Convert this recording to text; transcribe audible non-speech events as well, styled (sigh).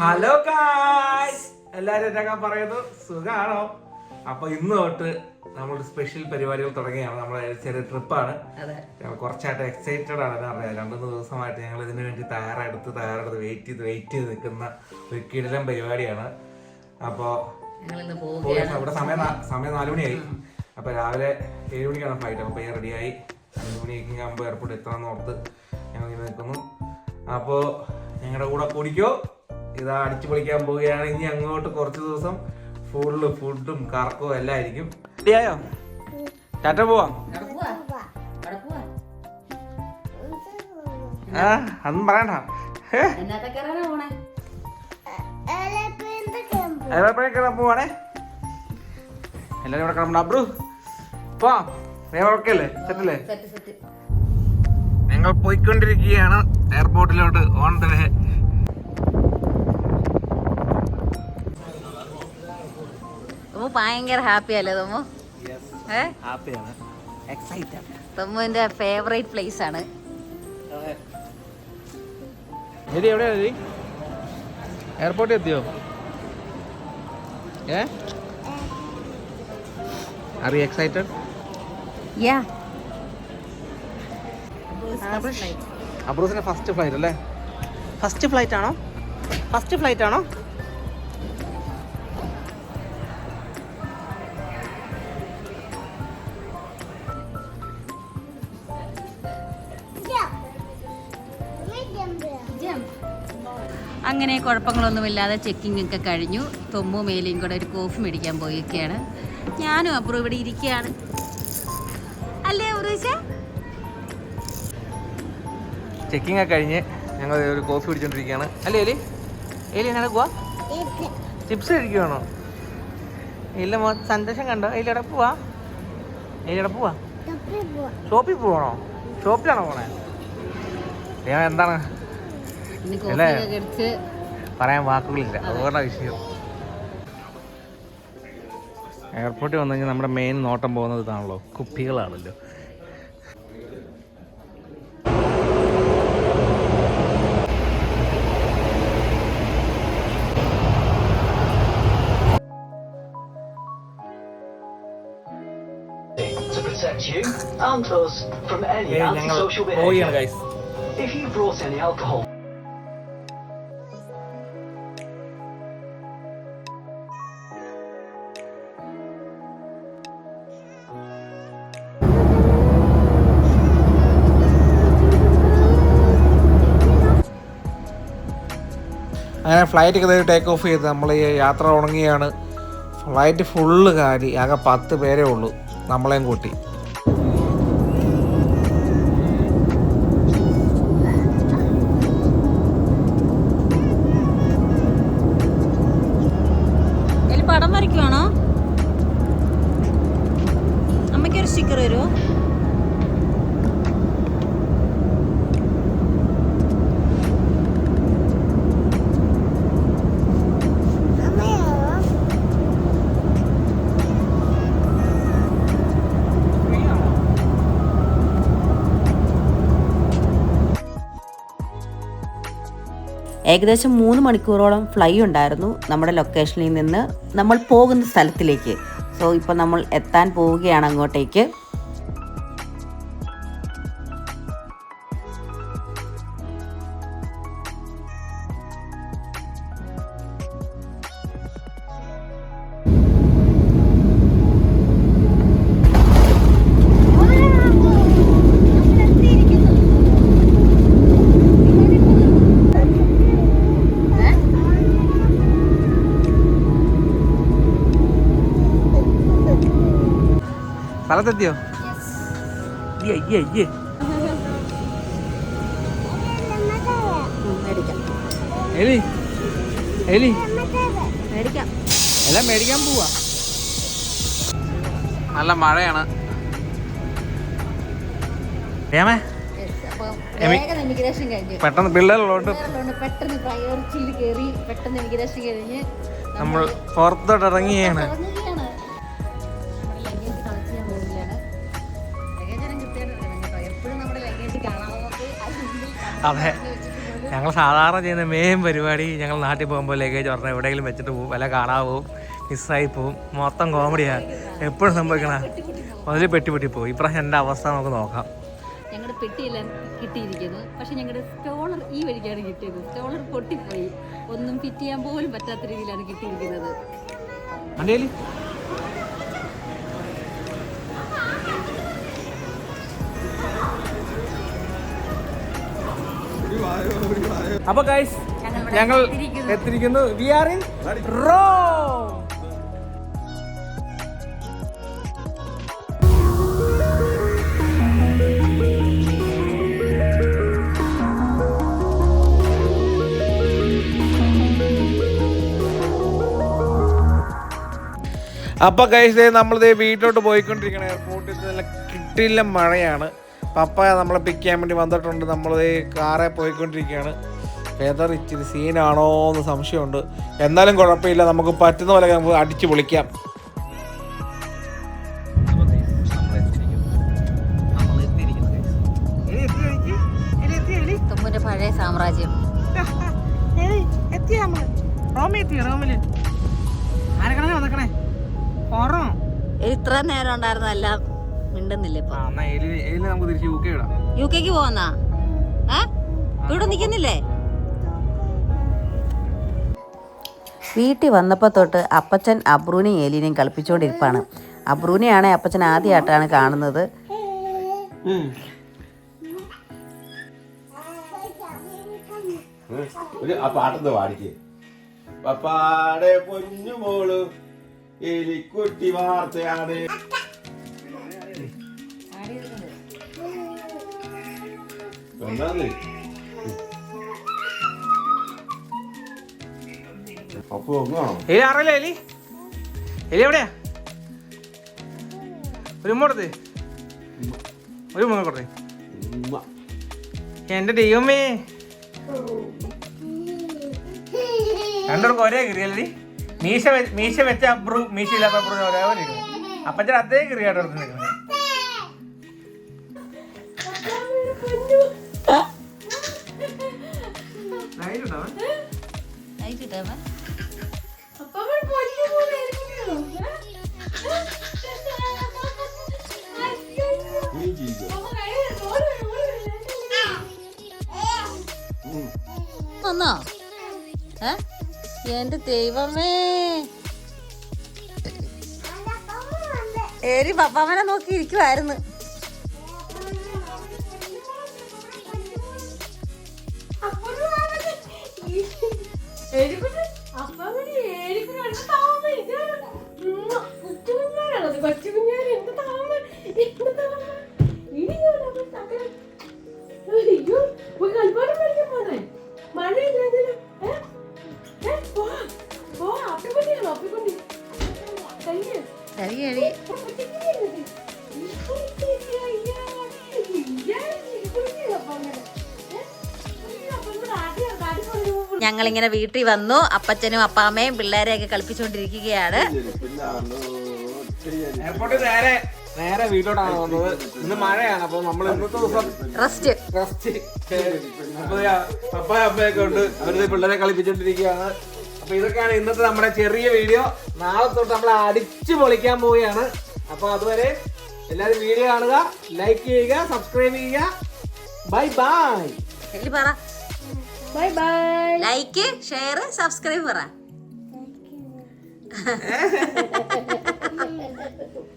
Hello guys എല്ലാരും എന്നൊക്കെ പറയുന്നു? സുഖാണോ? അപ്പൊ ഇന്ന് തൊട്ട് നമ്മളൊരു സ്പെഷ്യൽ പരിപാടികൾ തുടങ്ങിയാണ്. നമ്മുടെ ചെറിയ ട്രിപ്പാണ് ഞങ്ങൾ കുറച്ചായിട്ട് എക്സൈറ്റഡ് ആണ് അറിയാം രണ്ടു ദിവസമായിട്ട് ഞങ്ങൾ ഇതിനു വേണ്ടി തയ്യാറെടുത്ത് തയ്യാറെടുത്ത് വെയിറ്റ് ചെയ്ത് വെയിറ്റ് ചെയ്ത് നിൽക്കുന്ന ഒരു കിടലം പരിപാടിയാണ്. അപ്പോ ഞങ്ങൾ ഇന്ന് പോയി ഇവിടെ സമയം സമയം നാലു മണിയായി. അപ്പൊ രാവിലെ ഏഴ് മണിക്കാണ് ഫ്ലൈറ്റ് അപ്പൊ പയ്യെ റെഡിയായി അഞ്ച് മണിയൊക്കെ ആകുമ്പോൾ എയർപോർട്ട് എത്താന്ന് ഓർത്ത് ഞങ്ങൾ ഇങ്ങനെ നിൽക്കുന്നു. അപ്പോ ഞങ്ങളുടെ കൂടെ കുടിക്കോ. ഇതാ അടിച്ചു പൊളിക്കാൻ പോവുകയാണ്. ഇനി അങ്ങോട്ട് കുറച്ച് ദിവസം ഫുള്ള് ഫുഡും കറക്കവും എല്ലാം ആയിരിക്കും. റെഡിയായോ ടാറ്റ പോവാം? ആ അതൊന്നും പറയണ്ട. നിങ്ങൾ പോവാണേ? എല്ലാരും ഇവിടെ കിടമ്പ അബ്രു പോവാം. വേറെ ഓക്കെ അല്ലേ സെറ്റല്ലേ? Set set. ഞങ്ങൾ പോയിക്കൊണ്ടിരിക്കുകയാണ്. എയർപോർട്ടിലോട്ട് ഓൺ ദ വേ തോമു ഭയങ്കര ഹാപ്പി അല്ലേ തോമു ഏ? ഹാപ്പിയാണ്. എക്സൈറ്റഡ് തോമുവിന്റെ ഫേവറേറ്റ് പ്ലേസ് ആണ്. എയർപോർട്ടിൽ എത്തിയോ? ഏ? ആർ യു എക്സൈറ്റഡ് യാ അബ്രൂസിന്റെ ഫസ്റ്റ് ഫ്ലൈറ്റ് അല്ലേ? ഫസ്റ്റ് ഫ്ലൈറ്റ് ആണോ? ഫസ്റ്റ് ഫ്ലൈറ്റ് ആണോ? അങ്ങനെ കുഴപ്പങ്ങളൊന്നുമില്ലാതെ ചെക്കിംഗ് ഒക്കെ കഴിഞ്ഞു. തൊമ്മു മേലിയും കൂടെ ഒരു കോഫി മേടിക്കാൻ പോയൊക്കെയാണ് ഞാനും അപ്പുറം ഇവിടെ ഇരിക്കുകയാണ്. അല്ലേ ഉറീശ ചെക്കിംഗ് ഒക്കെ കഴിഞ്ഞ് ഞങ്ങൾ ഒരു കോഫി കുടിച്ചോണ്ടിരിക്കുകയാണ്. അല്ലേ എലി? എലി എങ്ങനെ പോവാ? ചിപ്സ് കഴിക്കുവാണോ? ഇല്ല മോ സന്തോഷം കണ്ടോ? എലിയുടെ പോവാ? എലിയുടെ പോവാ. ഷോപ്പിൽ പോവാണോ? ഷോപ്പിലാണോ പോണേ? ഞാൻ എന്താണ്? അല്ലേ? പറയാൻ വാക്കുകളില്ല. അതുകൊണ്ടാണ് വിഷയം. എയർപോർട്ടിൽ വന്നു കഴിഞ്ഞാൽ നമ്മുടെ മെയിൻ നോട്ടം പോകുന്നത് ഇതാണല്ലോ. കുപ്പികളാണല്ലോ. ഞങ്ങൾ പോവുകയാണ്. Guys If you brought any alcohol. അങ്ങനെ ഫ്ലൈറ്റ് കയറി ടേക്ക് ഓഫ് ചെയ്ത് നമ്മൾ ഈ യാത്ര ഉണങ്ങിയാണ് ഫ്ലൈറ്റ് ഫുള്ള് കാലി ആകെ പത്ത് പേരേ ഉള്ളൂ. നമ്മളെയും കൂട്ടി. ഏകദേശം മൂന്ന് മണിക്കൂറോളം ഫ്ലൈ ഉണ്ടായിരുന്നു നമ്മുടെ ലൊക്കേഷനിൽ നിന്ന് നമ്മൾ പോകുന്ന സ്ഥലത്തിലേക്ക്. സോ ഇപ്പോൾ നമ്മൾ എത്താൻ പോവുകയാണ് അങ്ങോട്ടേക്ക്. സ്ഥലത്തെത്തിയോ എലി എലി. എല്ലാം മേടിക്കാൻ പോവാ. നല്ല മഴയാണ്. ഏമേ പെട്ടെന്ന് പിള്ളേരുള്ളതുകൊണ്ട് പെട്ടെന്ന് നമ്മൾ പുറത്തോട്ട് ഇറങ്ങിയാണ് അതെ. ഞങ്ങൾ സാധാരണ ചെയ്യുന്ന മെയിൻ പരിപാടി ഞങ്ങൾ നാട്ടിൽ പോകുമ്പോൾ ലഗേജ് പറഞ്ഞാൽ എവിടെയെങ്കിലും വെച്ചിട്ട് പോകും വല്ല കാണാൻ പോവും. മിസ്സായി പോവും. മൊത്തം കോമഡിയാണ് എപ്പോഴും സംഭവിക്കണ അതിൽ പെട്ടി പെട്ടി പോകും ഇപ്രാവശ്യം എന്റെ അവസ്ഥ നമുക്ക് നോക്കാം. ഞങ്ങളുടെ പെട്ടിയെല്ലാം കിട്ടിയിരിക്കുന്നു. പക്ഷെ ഞങ്ങളുടെ സ്റ്റോളർ ഈ വഴിക്കാണ് കിട്ടിയത്. സ്റ്റോളർ പൊട്ടിപ്പോയി. ഒന്നും ഫിറ്റ് ചെയ്യാൻ പോലും പറ്റാത്ത രീതിയിലാണ് കിട്ടിയിരിക്കുന്നത്. അപ്പൊ ഗൈസ് ഞങ്ങൾ എത്തിരിക്കുന്നു വി ആർ ഇൻ റോ അപ്പൊ കൈസ് നമ്മളിത് വീട്ടിലോട്ട് പോയിക്കൊണ്ടിരിക്കണം. എയർപോർട്ടിൽ നിന്ന് നല്ല കിട്ടില്ല മഴയാണ്. പപ്പ നമ്മളെ പിക്ക് ചെയ്യാൻ വേണ്ടി വന്നിട്ടുണ്ട്. നമ്മൾ കാറെ പോയിക്കൊണ്ടിരിക്കുകയാണ്. വെതർ ഇച്ചിരി സീനാണോ എന്ന് സംശയമുണ്ട്. എന്നാലും കുഴപ്പമില്ല. നമുക്ക് പറ്റുന്ന പോലെ നമുക്ക് അടിച്ചു പൊളിക്കാം. പഴയ സാമ്രാജ്യം. ഉണ്ടായിരുന്നല്ല നമുക്ക് ഇത്ര നേരം കെ ഇടാം. യു കെക്ക് പോവാന്നാ? ഏ? ഇവിടെ നിക്കുന്നില്ലേ? വീട്ടിൽ വന്നപ്പോൾ തൊട്ട് അപ്പച്ചൻ അബ്രൂനെയും ഏലിനെയും കളിപ്പിച്ചുകൊണ്ടിരിപ്പാണ് അബ്രൂനെയാണ് അപ്പച്ചൻ ആദ്യമായിട്ടാണ് കാണുന്നത്. പപ്പാടെ പൊന്നുമോൾ എലിക്കുട്ടി വാർത്തയാണ്. എന്താന്ന് അപ്പൊ ഒന്നാണോ എലി അറിയില്ല എലി? എലി എവിടെയാ? ഒരു ഉമ്മ കൊടുത്ത്. ഒരു കൊടുത്തേ. ഉമ്മ. എന്റെ ദൈവമേ. രണ്ടുപേർക്കും ഒരേ കിറിയല്ലേ മീശ മീശ വെച്ച അബ്രു മീശ ഇല്ലാത്ത അബ്രു ഒരേ പോലെ അപ്പച്ചൻ അതേ കിറിയായിട്ട് എടുത്ത് നിൽക്കുന്നത്. നീ ചെയ്യുക വന്നോ? ഏ? എന്റെ ദൈവമേ. ഏരി പപ്പാമനെ നോക്കി ഇരിക്കുവായിരുന്നു. കഴി ഞങ്ങളിങ്ങനെ വീട്ടിൽ വന്നു. അപ്പച്ചനും അപ്പാമ്മയും പിള്ളേരെയൊക്കെ കളിപ്പിച്ചുകൊണ്ടിരിക്കുകയാണ്. നേരെ വീട്ടിലോട്ടാണ് വന്നത്. ഇന്ന് മഴയാണ് അപ്പൊ നമ്മൾ ഇന്നത്തെ ദിവസം റെസ്റ്റ്. റെസ്റ്റ്. അപ്പൊ ദേ അമ്മയൊക്കെ ഉണ്ട്. അവരുടെ പിള്ളേരെ കളിപ്പിച്ചോണ്ടിരിക്കുകയാണ്. അപ്പൊ ഇതൊക്കെയാണ് ഇന്നത്തെ നമ്മുടെ ചെറിയ വീഡിയോ. നാളെ തൊട്ട് നമ്മൾ അടിച്ചു പൊളിക്കാൻ പോവുകയാണ്. അപ്പൊ അതുവരെ എല്ലാവരും വീഡിയോ കാണുക ലൈക്ക് ചെയ്യുക സബ്സ്ക്രൈബ് ചെയ്യുക. Bye bye bye bye like share subscribe പറ. (laughs)